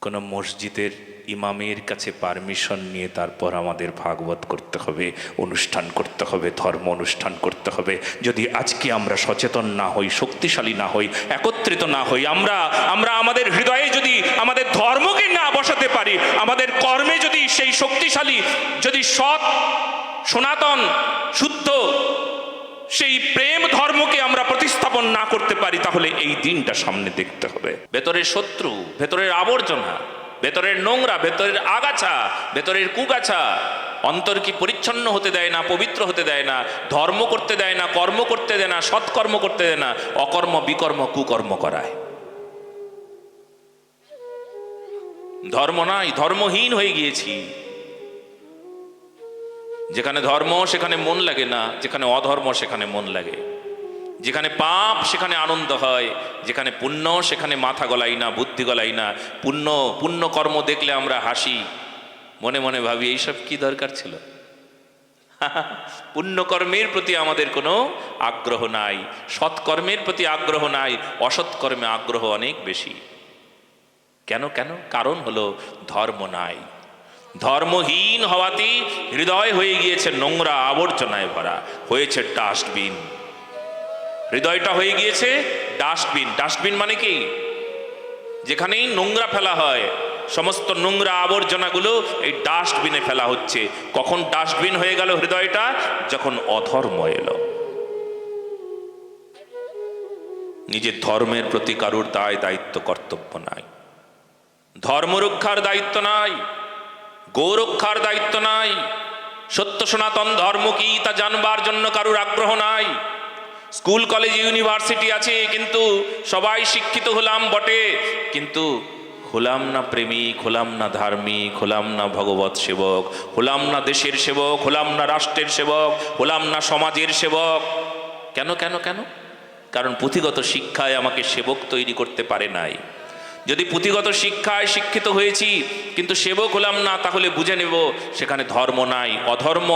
কোনো মসজিদের ইমামের কাছে পারমিশন নিয়ে তারপর আমাদের ভাগবত করতে হবে, অনুষ্ঠান করতে হবে, ধর্ম অনুষ্ঠান করতে হবে। যদি আজকে আমরা সচেতন না হই, শক্তিশালী না হই, একত্রিত না হই, আমরা আমরা আমাদের হৃদয়ে যদি আমাদের ধর্মকে না বসাতে পারি, আমাদের কর্মে যদি সেই শক্তিশালী, যদি সৎ, সনাতন, শুদ্ধ সেই প্রেম ধর্মকে আমরা প্রতিস্থাপন না করতে পারি, তাহলে এই দিনটা সামনে দেখতে হবে। ভেতরের শত্রু, ভেতরের আবর্জনা, ভেতরের নোংরা, ভেতরের আগাছা, ভেতরের কুগাছা, অন্তর কি পরিচ্ছন্ন হতে দেয় না, পবিত্র হতে দেয় না, ধর্ম করতে দেয় না, কর্ম করতে দেয় না, সৎকর্ম করতে দেয় না, অকর্ম, বিকর্ম, কুকর্ম করায়। ধর্ম নাই, ধর্মহীন হয়ে গিয়েছি। যেখানে ধর্ম, সেখানে মন লাগে না, যেখানে অধর্ম, সেখানে মন লাগে। যেখানে পাপ, সেখানে আনন্দ হয়, যেখানে পুণ্য, সেখানে মাথা গলাই না, বুদ্ধি গলাই না। পুণ্য পুণ্য কর্ম দেখলে আমরা হাসি। মনে মনে ভাবি, এইসব কি দরকার ছিল? পুণ্যকর্মের প্রতি আমাদের কোনো আগ্রহ নাই। সৎকর্মের প্রতি আগ্রহ নাই। অসৎকর্মে আগ্রহ অনেক বেশি। কেন কেন? কারণ হলো ধর্ম নাই। ধর্মহীন হওয়াতেই হৃদয় হয়ে গিয়েছে নোংরা আবর্জনায় ভরা, হয়েছে ডাস্টবিন। হৃদয়টা হয়ে গিয়েছে ডাস্টবিন। ডাস্টবিন মানে কি? যেখানেই নোংরা ফেলা হয়, সমস্ত নোংরা আবর্জনাগুলো এই ডাস্টবিনে ফেলা হচ্ছে। কখন ডাস্টবিন হয়ে গেল হৃদয়টা? যখন অধর্ম এলো। নিজের ধর্মের প্রতি কারুর দায় দায়িত্ব কর্তব্য নাই। ধর্ম রক্ষার দায়িত্ব নাই। গৌরক্ষার দায়িত্ব নাই। সত্য সনাতন ধর্ম কি তা জানবার জন্য কারুর আগ্রহ নাই। স্কুল, কলেজ, ইউনিভার্সিটি আছে, কিন্তু সবাই শিক্ষিত হলাম বটে। কিন্তু হলাম না প্রেমিক, হলাম না ধার্মিক, হলাম না ভগবত সেবক, হলাম না দেশের সেবক, হলাম না রাষ্ট্রের সেবক, হলাম না সমাজের সেবক। কেন কেন কেন? কারণ পুঁথিগত শিক্ষায় আমাকে সেবক তৈরি করতে পারে নাই। যদি পুঁথিগত শিক্ষায় শিক্ষিত হয়েছি, কিন্তু সেবক হলাম না, তাহলে বুঝে নেব সেখানে ধর্ম নাই। অধর্ম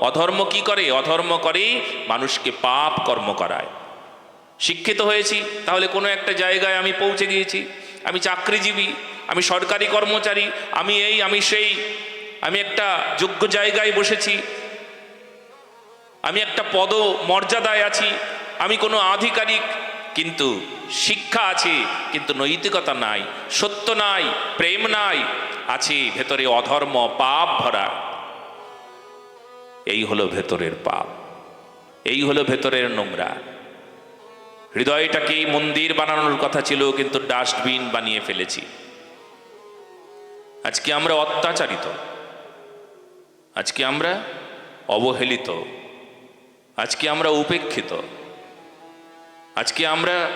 অধর্ম কি করে? অধর্ম করে মানুষকে পাপ কর্ম করায়। শিক্ষিত হয়েছি, তাহলে কোনো একটা জায়গায় আমি পৌঁছে গিয়েছি। আমি চাকরিজীবী, আমি সরকারি কর্মচারী, আমি এই, আমি সেই, আমি একটা যোগ্য জায়গায় বসেছি। আমি একটা পদ মর্যাদায় আছি। আমি কোনো আধিকারিক কিন্তু শিক্ষা আছে, কিন্তু নৈতিকতা নাই, সত্য নাই, প্রেম নাই, আছে ভেতরে অধর্ম, পাপ ভরা। এই হলো ভেতরের পাপ, এই হলো ভেতরের নোংরা। হৃদয়টাকেই মন্দির বানানোর কথা ছিল, কিন্তু ডাস্টবিন বানিয়ে ফেলেছি। আজকে আমরা অত্যাচারিত, আজকে আমরা অবহেলিত, আজকে আমরা উপেক্ষিত। আজকে আমরা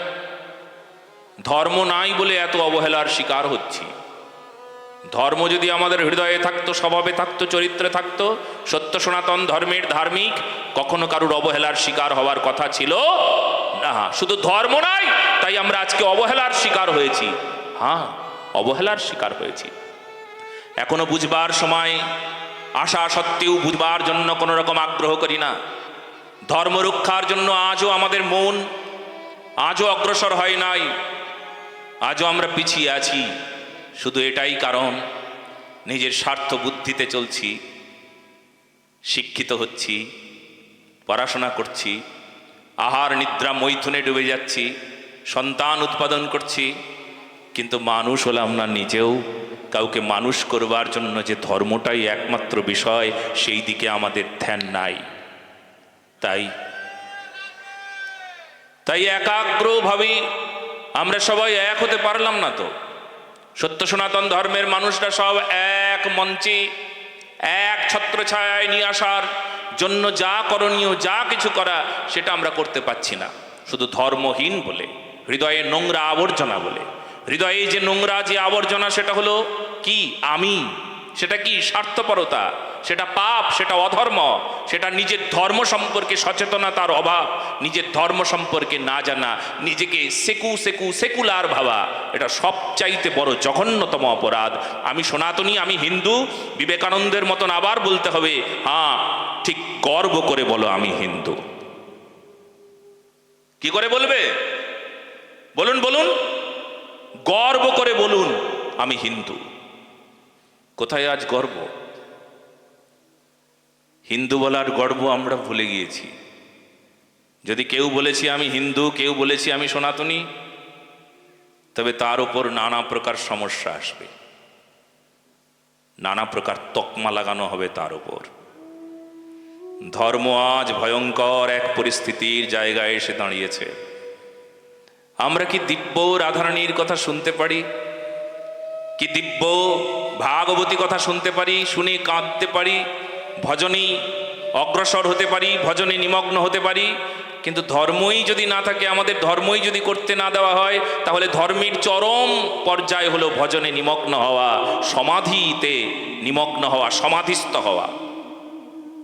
ধর্ম নাই বলে এত অবহেলার শিকার হচ্ছি। ধর্ম যদি আমাদের হৃদয়ে থাকতো, স্বভাবে থাকতো, চরিত্রে থাকতো, সত্য সনাতন ধর্মের ধার্মিক, কখনো কারুর অবহেলার শিকার হওয়ার কথা ছিল না। শুধু ধর্ম নাই, তাই আমরা আজকে অবহেলার শিকার হয়েছি। হ্যাঁ অবহেলার শিকার হয়েছি। এখনও বুঝবার সময়, আশা সত্ত্বেও বুঝবার জন্য কোনো রকম আগ্রহ করি না। ধর্ম রক্ষার জন্য আজও আমাদের মন আজও অগ্রসর হয় নাই। আজও আমরা পিছিয়ে আছি। শুধু এটাই কারণ, নিজের স্বার্থ বুদ্ধিতে চলছি, শিক্ষিত হচ্ছি, পড়াশোনা করছি, আহার, নিদ্রা, মৈথুনে ডুবে যাচ্ছি, সন্তান উৎপাদন করছি, কিন্তু মানুষ হলাম না নিজেও। কাউকে মানুষ করবার জন্য যে ধর্মটাই একমাত্র বিষয়, সেই দিকে আমাদের ধ্যান নাই। তাই তাই একাগ্রভাবে আমরা সবাই এক হতে পারলাম না তো। সত্য সনাতন ধর্মের মানুষরা সব এক মঞ্চে, এক ছত্রছায়ায় নিয়ে আসার জন্য যা করণীয়, যা কিছু করা, সেটা আমরা করতে পারছি না। শুধু ধর্মহীন বলে, হৃদয়ে নোংরা আবর্জনা বলে। হৃদয়ে যে নোংরা যে আবর্জনা, সেটা হলো কি? আমি। সেটা কি স্বার্থপরতা? সেটা পাপ, সেটা অধর্ম, সেটা নিজের ধর্ম সম্পর্কে সচেতনতার অভাব, নিজের ধর্ম সম্পর্কে না জানা, নিজেকে সেকু সেকু সেকুলার ভাবা, এটা সবচাইতে বড় জঘন্যতম অপরাধ। আমি সনাতনী, আমি হিন্দু, বিবেকানন্দের মতন আবার বলতে হবে হ্যাঁ ঠিক গর্ব করে বলো আমি হিন্দু। কি করে বলবে? বলুন বলুন। গর্ব করে বলুন, আমি হিন্দু। কোথায় আজ গর্ব? হিন্দু বলার গর্ব আমরা ভুলে গিয়েছি। যদি কেউ বলেছি আমি হিন্দু, কেউ বলেছি আমি সনাতনী, তবে তার উপর নানা প্রকার সমস্যা আসবে। নানা প্রকার তকমা লাগানো হবে তার উপর। ধর্ম আজ ভয়ঙ্কর এক পরিস্থিতির জায়গায় এসে দাঁড়িয়েছে। আমরা কি দিব্য রাধারানীর কথা শুনতে পারি? কি দিব্য ভাগবতী কথা শুনতে পারি, শুনে কাঁদতে পারি, ভজনী অগ্রসর হতে পারি, ভজনে নিমগ্ন হতে পারি, কিন্তু ধর্মই যদি না থাকে, আমাদের ধর্মই যদি করতে না দেওয়া হয়, তাহলে ধর্মের চরম পর্যায় হলো ভজনে নিমগ্ন হওয়া, সমাধিতে নিমগ্ন হওয়া, সমাধিস্থ হওয়া।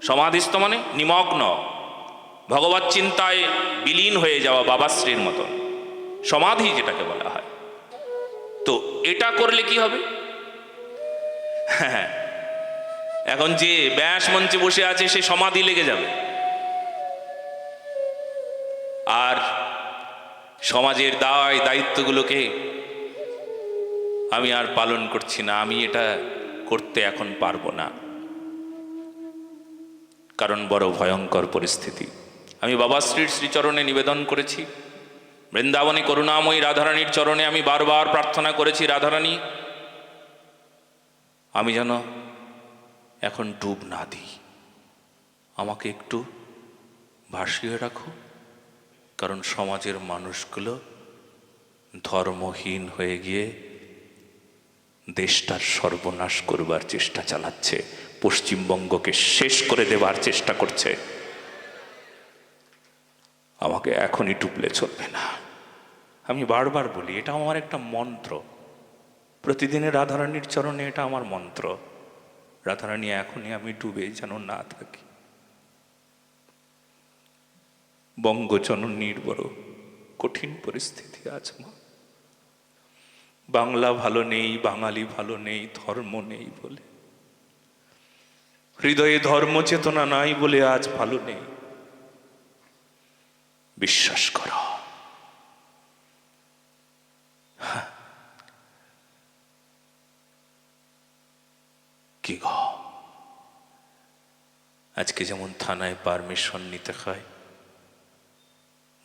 সমাধিস্থ মানে নিমগ্ন। ভগবত চিন্তায় বিলীন হয়ে যাওয়া বাবাশ্রীর মতন। সমাধি যেটাকে বলা হয়। তো এটা করলে কি হবে? হ্যাঁ এখন যে ব্যাস মঞ্চে বসে আছে, সে সমাধি লেগে যাবে। আর সমাজের দায় দায়িত্বগুলোকে আমি আর পালন করছি না, আমি এটা করতে এখন পারব না। কারণ বড় ভয়ঙ্কর পরিস্থিতি। আমি বাবা শ্রীর শ্রীচরণে নিবেদন করেছি। বৃন্দাবনী করুণাময়ী রাধারানীর চরণে আমি বারবার প্রার্থনা করেছি, রাধারানী, আমি যেন এখন ডুব না দিই। আমাকে একটু ভাসিয়ে রাখো, কারণ সমাজের মানুষগুলো ধর্মহীন হয়ে গিয়ে দেশটার সর্বনাশ করবার চেষ্টা চালাচ্ছে, পশ্চিমবঙ্গকে শেষ করে দেবার চেষ্টা করছে। আমাকে এখনই ডুবলে চলবে না। আমি বারবার বলি, এটা আমার একটা মন্ত্র। প্রতিদিনের রাধারানীর চরণে এটা আমার মন্ত্র। রাধারানী এখনই আমি ডুবে যেন না থাকি। বঙ্গজননীর বড় কঠিন পরিস্থিতি আজ মা বাংলা ভালো নেই, বাঙালি ভালো নেই, ধর্ম নেই বলে। হৃদয়ে ধর্ম চেতনা নাই বলে আজ ভালো নেই। বিশ্বাস করো হ্যাঁ। কি গো আজকে যেমন থানায় পারমিশন নিতে হয়,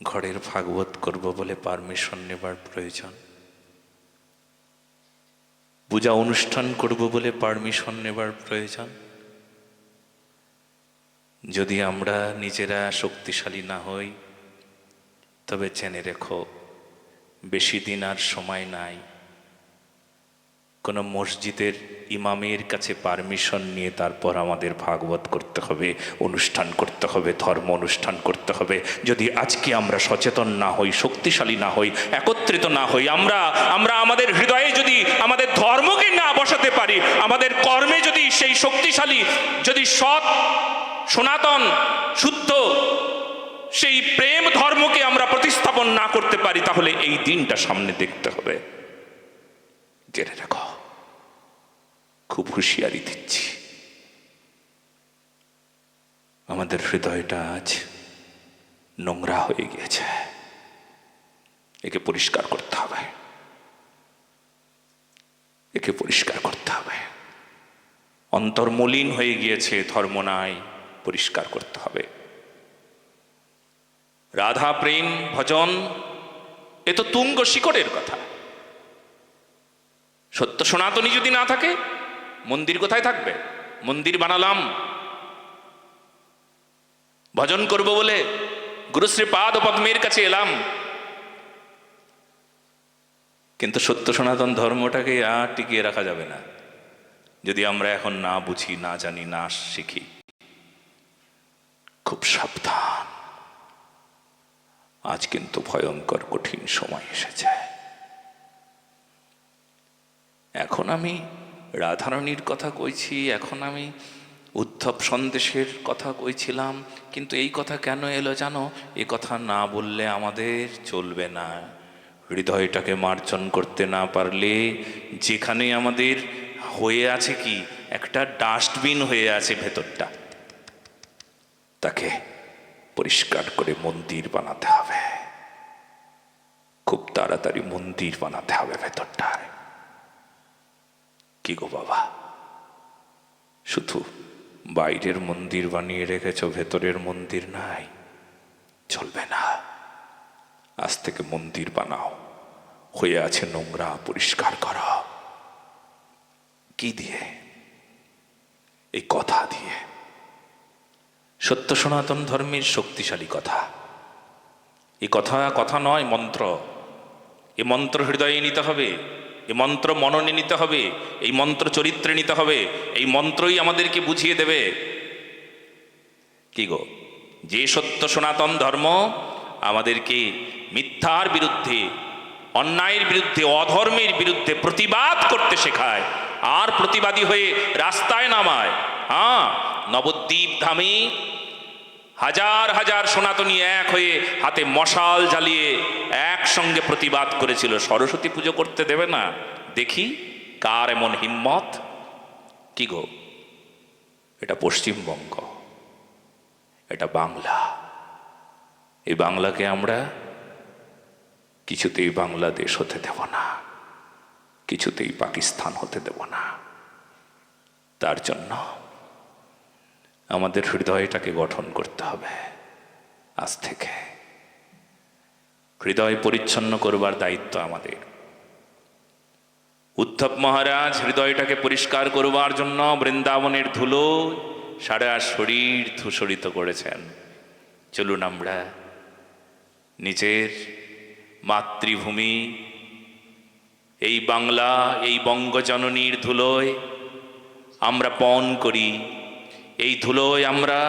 ঘরের ভাগবত করব বলে পারমিশন নেবার প্রয়োজন। পূজা অনুষ্ঠান করব বলে পারমিশন নেবার প্রয়োজন। যদি আমরা নিজেরা শক্তিশালী না হই, তবে জেনে রেখো, বেশি দিন আর সময় নাই। কোনো মসজিদের ইমামের কাছে পারমিশন নিয়ে তারপর আমাদের ভাগবত করতে হবে, অনুষ্ঠান করতে হবে, ধর্ম অনুষ্ঠান করতে হবে। যদি আজকে আমরা সচেতন না হই, শক্তিশালী না হই, একত্রিত না হই, আমরা আমরা আমাদের হৃদয়ে যদি আমাদের ধর্মকে না বসাতে পারি, আমাদের কর্মে যদি সেই শক্তিশালী, যদি সৎ, সনাতন, শুদ্ধ সেই প্রেম ধর্মকে আমরা প্রতিস্থাপন না করতে পারি, তাহলে এই দিনটা সামনে দেখতে হবে। জেনে রাখো, খুব হুঁশিয়ারি দিচ্ছি। আমাদের হৃদয়টা আজ নোংরা হয়ে গিয়েছে। একে পরিষ্কার করতে হবে। একে পরিষ্কার করতে হবে। অন্তর্মলিন হয়ে গিয়েছে ধর্ম নাই পরিষ্কার করতে হবে। রাধা প্রেম ভজন, এ তো তুঙ্গ শিকড়ের কথা। সত্য সনাতনী যদি না থাকে, মন্দির কোথায় থাকবে? মন্দির বানালাম। ভজন করব বলে গুরুশ্রী পাদ পদ্মের কাছে এলাম। কিন্তু সত্য সনাতন ধর্মটাকে আর টিকিয়ে রাখা যাবে না। যদি আমরা এখন না বুঝি, না জানি, না শিখি, খুব সাবধান। আজ কিন্তু ভয়ঙ্কর কঠিন সময় এসেছে। এখন আমি রাধারানীর কথা কইছি, এখন আমি উদ্ধব সন্দেশের কথা কইছিলাম, কিন্তু এই কথা কেন এলো জানো? এ কথা না বললে আমাদের চলবে না। হৃদয়টাকে মার্জন করতে না পারলে যেখানে আমাদের হয়ে আছে কি? একটা ডাস্টবিন হয়ে আছে ভেতরটা। তাকে পরিষ্কার করে মন্দির বানাতে হবে। খুব তাড়াতাড়ি মন্দির বানাতে হবে ভেতরটায়। কি গো বাবা? শুধু বাইরের মন্দির বানিয়ে রেখেছ, ভেতরের মন্দির নাই। চলবে না। আজ থেকে মন্দির বানাও। হয়ে আছে নোংরা, পরিষ্কার করা। কি দিয়ে? এই কথা দিয়ে। সত্য সনাতন ধর্মের শক্তিশালী কথা। এই কথা কথা নয়, মন্ত্র। এ মন্ত্র হৃদয়ে নিতে হবে। এ মন্ত্র মননে নিতে হবে, এই মন্ত্র চরিত্রে নিতে হবে, এই মন্ত্রই আমাদেরকে বুঝিয়ে দেবে। কি গো? যে সত্য সনাতন ধর্ম আমাদেরকে মিথ্যার বিরুদ্ধে, অন্যায়ের বিরুদ্ধে, অধর্মের বিরুদ্ধে প্রতিবাদ করতে শেখায়, আর প্রতিবাদী হয়ে রাস্তায় নামায়। হ্যাঁ নবদ্বীপ ধামে হাজার হাজার সনাতনী এক হয়ে হাতে মশাল জ্বালিয়ে একসঙ্গে প্রতিবাদ করেছিল। সরস্বতী পুজো করতে দেবে না? দেখি কার এমন হিম্মত? কি গো? এটা পশ্চিমবঙ্গ, এটা বাংলা। এই বাংলাকে আমরা কিছুতেই বাংলাদেশ হতে দেব না, কিছুতেই পাকিস্তান হতে দেব না। তার জন্য আমাদের হৃদয়টাকে গঠন করতে হবে। আজ থেকে হৃদয় পরিচ্ছন্ন করবার দায়িত্ব আমাদের। উদ্ধব মহারাজ হৃদয়টাকে পরিষ্কার করবার জন্য বৃন্দাবনের ধুলো সারা শরীর ধূসরিত করেছেন। চলুন আমরা নিজের মাতৃভূমি, এই বাংলা, এই বঙ্গজননীর ধুলোয় আমরা পণ করি। এই ধুলোয় আমরা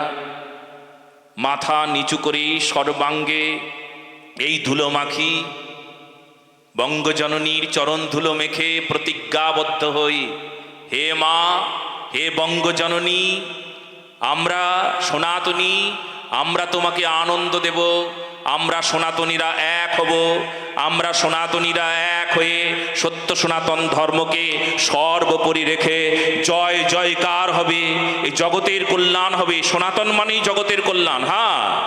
মাথা নিচু করি সর্বাঙ্গে। এই ধুলো মাখি বঙ্গজননীর চরণ ধুলো মেখে প্রতিজ্ঞাবদ্ধ হই। হে মা, হে বঙ্গজননী, আমরা সনাতনী, আমরা তোমাকে আনন্দ দেব। আমরা সনাতনীরা এক হব, আমরা সনাতনীরা এক হয়ে সত্য সনাতন ধর্মকে সর্বোপরি রেখে জয় জয়কার হবে। এই জগতের কল্যাণ হবে। সনাতন মানেই জগতের কল্যাণ। হ্যাঁ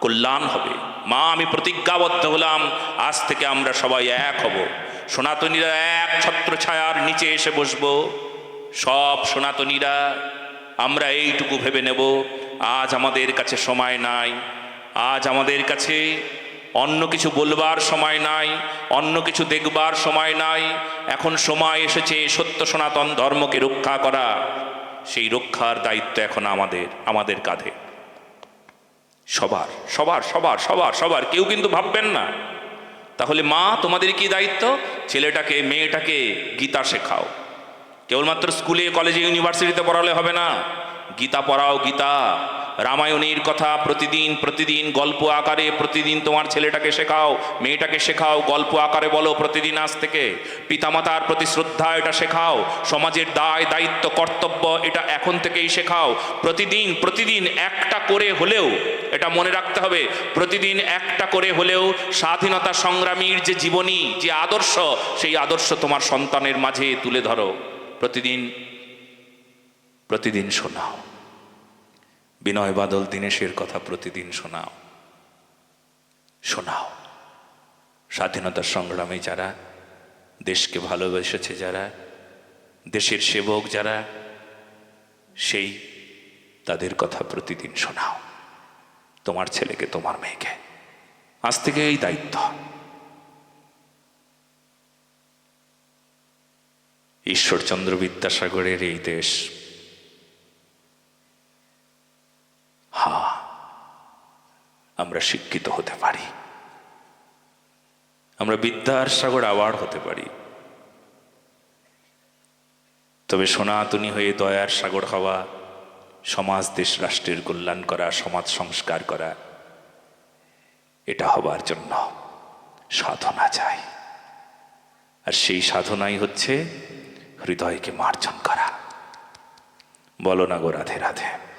কল্যাণ হবে। মা, আমি প্রতিজ্ঞাবদ্ধ হলাম। আজ থেকে আমরা সবাই এক হব। সনাতনীরা এক ছত্র ছায়ার নিচে এসে বসবো। সব সনাতনীরা, আমরা এইটুকু ভেবে নেব। আজ আমাদের কাছে সময় নাই। আজ আমাদের কাছে অন্য কিছু বলবার সময় নাই, অন্য কিছু দেখবার সময় নাই। এখন সময় এসেছে সত্য সনাতন ধর্মকে রক্ষা করা। সেই রক্ষার দায়িত্ব এখন আমাদের আমাদের কাঁধে। সবার সবার সবার সবার সবার, কেউ কিন্তু ভাববেন না। তাহলে মা, তোমাদের কি দায়িত্ব? ছেলেটাকে, মেয়েটাকে গীতা শেখাও। কেবলমাত্র স্কুলে, কলেজে, ইউনিভার্সিটিতে পড়ালে হবে না। গীতা পড়াও গীতা। রামায়ণের কথা প্রতিদিন প্রতিদিন গল্প আকারে, প্রতিদিন তোমার ছেলেটাকে শেখাও, মেয়েটাকে শেখাও, গল্প আকারে বলো প্রতিদিন আজ থেকে। পিতামাতার প্রতি শ্রদ্ধা, এটা শেখাও। সমাজের দায়, দায়িত্ব, কর্তব্য, এটা এখন থেকেই শেখাও। প্রতিদিন প্রতিদিন একটা করে হলেও, এটা মনে রাখতে হবে, প্রতিদিন একটা করে হলেও স্বাধীনতা সংগ্রামীর যে জীবনী, যে আদর্শ, সেই আদর্শ তোমার সন্তানের মাঝে তুলে ধরো। প্রতিদিন প্রতিদিন শোনাও। বিনয় বাদল দীনেশের কথা প্রতিদিন শোনাও। শোনাও। স্বাধীনতা সংগ্রামে যারা, দেশকে ভালোবেসেছে যারা, দেশের সেবক যারা, সেই তাদের কথা প্রতিদিন শোনাও। তোমার ছেলেকে, তোমার মেয়েকে। আজ থেকে এই দায়িত্ব। ঈশ্বরচন্দ্র বিদ্যাসাগরের এই দেশ হা, আমরা শিক্ষিত হতে পারি। আমরা বিদ্যার সাগর আবার হতে পারি। তবে সনাতনী হয়ে দয়ার সাগর হওয়া, সমাজ, দেশ, রাষ্ট্রের কল্যাণ করা, সমাজ সংস্কার করা, এটা হবার জন্য সাধনা চাই। আর সেই সাধনাই হচ্ছে হৃদয়কে মার্জন করা। বলো না গো রাধে রাধে।